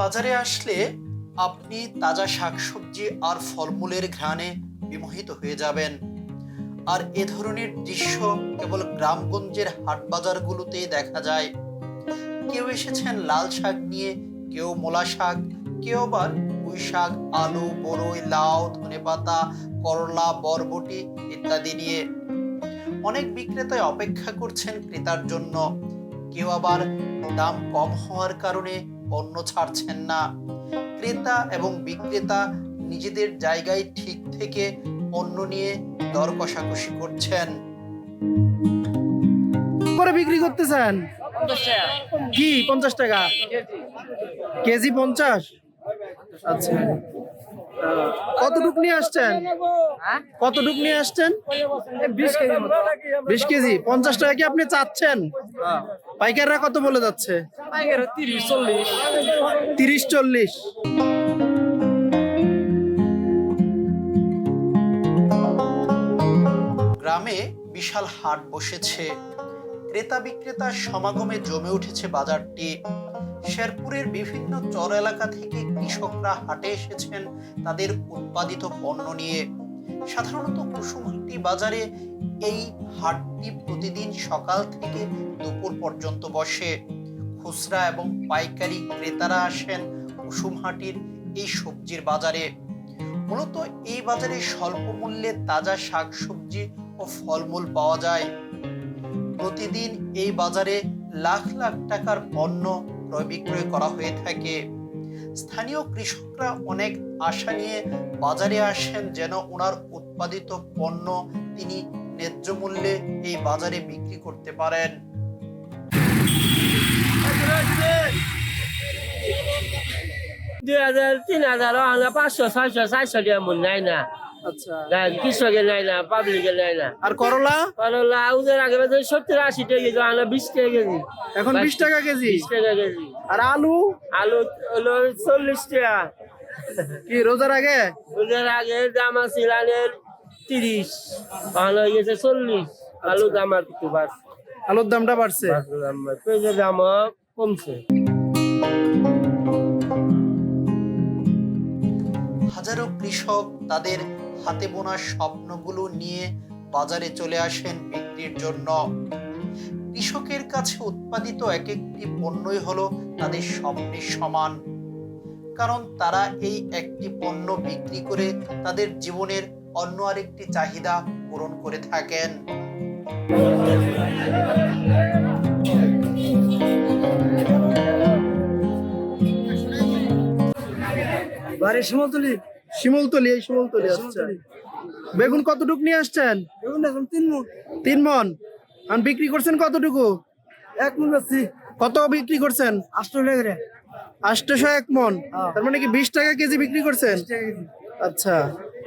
বাজারে আসলে আপনি তাজা শাকসবজি আর ফলমূলের ঘ্রাণে বিমোহিত হয়ে যাবেন। আর এ ধরনের দৃশ্য কেবল গ্রামগঞ্জের হাট বাজারগুলোতেই দেখা যায়। কেউ এসেছেন লাল শাক নিয়ে, কেউ মোলা শাক, কেউ আবার পুঁই শাক, আলু, বড়ই, লাউ ধনেপাতা করলা, বরবটি ইত্যাদি নিয়ে। অনেক বিক্রেতায় অপেক্ষা করছেন ক্রেতার জন্য। কেউ আবার দাম কম হওয়ার কারণে পণ্য ছাড়ছেন না। ক্রেতা এবং বিক্রেতা নিজেদের জায়গায় ঠিক থেকে পণ্য নিয়ে দর কষাকষি করছেন। করে বিক্রি করতেছেন? কি পঞ্চাশ টাকা? কেজি পঞ্চাশ? আচ্ছা। কতটুক নিয়ে আসছেন? কতটুক নিয়ে আসছেন? বিশ কেজি বিশ কেজি। পঞ্চাশ টাকা কি আপনি চাচ্ছেন? পাইকাররা কত বলে যাচ্ছে? পাইকারি তিরিশ চল্লিশ। তিরিশ চল্লিশ। গ্রামে বিশাল হাট বসেছে। ক্রেতা বিক্রেতার সমাগমে জমে উঠেছে বাজারটি। শেরপুরের বিভিন্ন চর এলাকা থেকে কৃষকরা হাটে এসেছেন তাদের উৎপাদিত পণ্য নিয়ে। সাধারণত কুসুমহাটি বাজারে এই হাটটি প্রতিদিন সকাল থেকে দুপুর পর্যন্ত বসে। খুচরা এবং পাইকারি ক্রেতারা আসেন কুসুমহাটির এই সবজির বাজারে। মূলত এই বাজারে স্বল্প মূল্যে তাজা শাকসবজি ও ফলমূল পাওয়া যায়। প্রতিদিন এই বাজারে লাখ লাখ টাকার পণ্য ক্রয় বিক্রয় করা হয়ে থাকে। স্থানীয় কৃষকরা অনেক আশা নিয়ে বাজারে আসেন যেন ওনার উৎপাদিত পণ্য তিনি ন্যায্য মূল্যে এই বাজারে বিক্রি করতে পারেন। দুই হাজার তিন হাজার পাঁচশো ছয়শো চারশো টাকা মন নাই না। আচ্ছা। কৃষকের নাই না পাবলিকের নাই না। আর করলা? করলা ওদের আগে সত্তর আশি টাকা কেজি আনা বিশ টাকা কেজি। এখন বিশ টাকা কেজি? বিশ টাকা কেজি। আর আলু? আলু হলো চল্লিশ টাকা। কি রোজার আগে? ওদের আগে দাম আনের তিরিশ। এখন হয়ে গেছে চল্লিশ। আলু দাম আর একটু বাড়ছে। আলুর দামটা বাড়ছে? বাড়ছে দাম কমছে। হাজারো কৃষক তাদের হাতে বোনা স্বপ্নগুলো নিয়ে বাজারে চলে আসেন বিক্রির জন্য। কৃষকের কাছে উৎপাদিত এক একটি পণ্যই হলো তাদের স্বপ্নের সমান। কারণ তারা এই একটি পণ্য বিক্রি করে তাদের জীবনের অন্য আরেকটি চাহিদা পূরণ করে থাকেন। বাড়ি শিমলতলি? শিমলতলি এই শিমলতলি আচ্ছা। বেগুন কতটুকু নিয়ে আসছেন? বেগুন এখন তিন মুখ তিন মন। আর বিক্রি করছেন কতটুকু? এক মন বেশি। কত বিক্রি করছেন? আটশো টাকা আটশোশো এক মন। হ্যাঁ। তার মানে কি বিশ টাকা কেজি বিক্রি করছেন? আচ্ছা।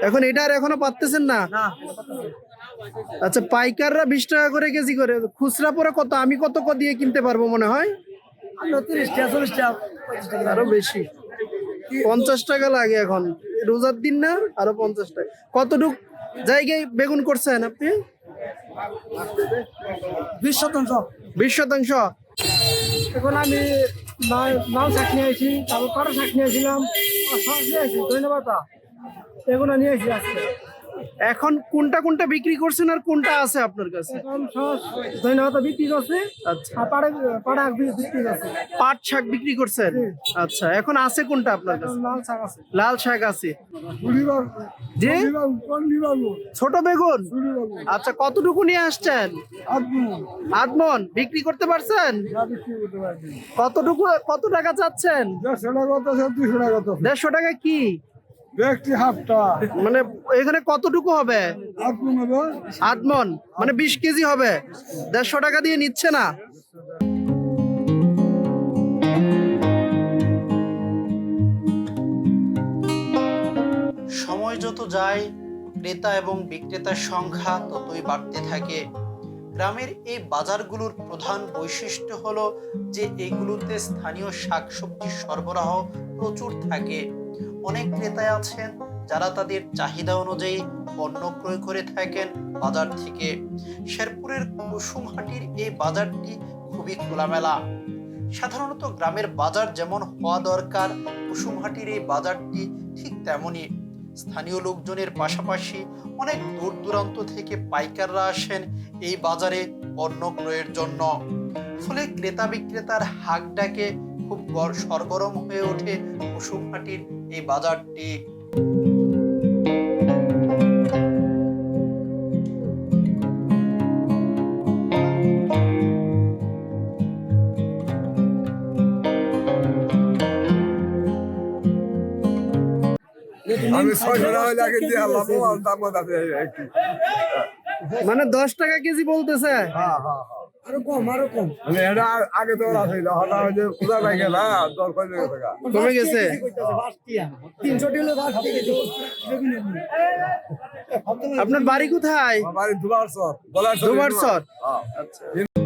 এখন এটা আর এখনও পাচ্তেছেন না? আচ্ছা পাইকাররা বিশ টাকা করে কেজি করে খুচরা পরে কত? আমি কত ক দিয়ে কিনতে পারব মনে হয়? আরও বেশি। পঞ্চাশ টাকা লাগে এখন। রোজার দিন না আরও পঞ্চাশ টাকা। কতটুক জায়গায় বেগুন করছেন আপনি? বিশ শতাংশ। বিশ শতাংশ। এখন আমি নাও শাক নিয়ে আসি তারপর কারও শাক নিয়ে আসছিলাম আর শাক নিয়ে আসি। ধন্যবাদ এগুলো নিয়ে আসি আজকে এখন কোনটা কোনটা বিক্রি করছেন আর কোনটা আছে আপনার কাছে? এখন সব ধন্যবাদ বিক্রি করছে। আচ্ছা। আর পাড়ে পাড়ে বিক্রি করছে। পাট শাক বিক্রি করছেন? আচ্ছা এখন আছে কোনটা আপনার কাছে? লাল শাক আছে। লাল শাক আছে। জি? ছোট বেগুন? আচ্ছা কতটুকু নিয়ে আসছেন? আদমন বিক্রি করতে পারছেন? কতটুকু কত টাকা চাচ্ছেন? দেড়শো টাকা কি? ব্যক্তি হাফটা মানে এখানে কতটুকু হবে? নেবে আদমন মানে বিশ কেজি হবে। দেড়শো টাকা দিয়ে নিচ্ছে না? সময় যত যায় ক্রেতা এবং বিক্রেতার সংখ্যা ততই বাড়তে থাকে। গ্রামের এই বাজারগুলোর প্রধান বৈশিষ্ট্য হলো যে এগুলোতে স্থানীয় শাকসবজির সরবরাহ প্রচুর থাকে। অনেক ক্রেতা আছেন, যারা তাদের চাহিদা অনুযায়ী পণ্য ক্রয় করে থাকেন বাজার থেকে। শেরপুরের কুসুমহাটির এই বাজারটি খুবই খোলামেলা। সাধারণত গ্রামের বাজার যেমন হওয়া দরকার, কুসুমহাটির এই বাজারটি ঠিক তেমনই। স্থানীয় লোকজনের পাশাপাশি অনেক দূর দূরান্ত থেকে পাইকাররা আসেন এই বাজারে পণ্য ক্রয়ের জন্য। ফলে ক্রেতা বিক্রেতার হাক ডাকে খুব গর- সরগরম হয়ে ওঠে কুসুমহাটির এই বাজারটি। আমি ছয়শো টাকা লাগে দিয়ে আল্লাহ দাম আছে মানে দশ টাকা কেজি বলতেছে? হ্যাঁ হ্যাঁ হ্যাঁ। আরও কম আরও কম। এটা আগে তো আছে হঠাৎ কমে গেছে তিনশো টিলো আপনার বাড়ি কোথায়? বাড়ি দুবার সর গলার দুবার সর? হ্যাঁ।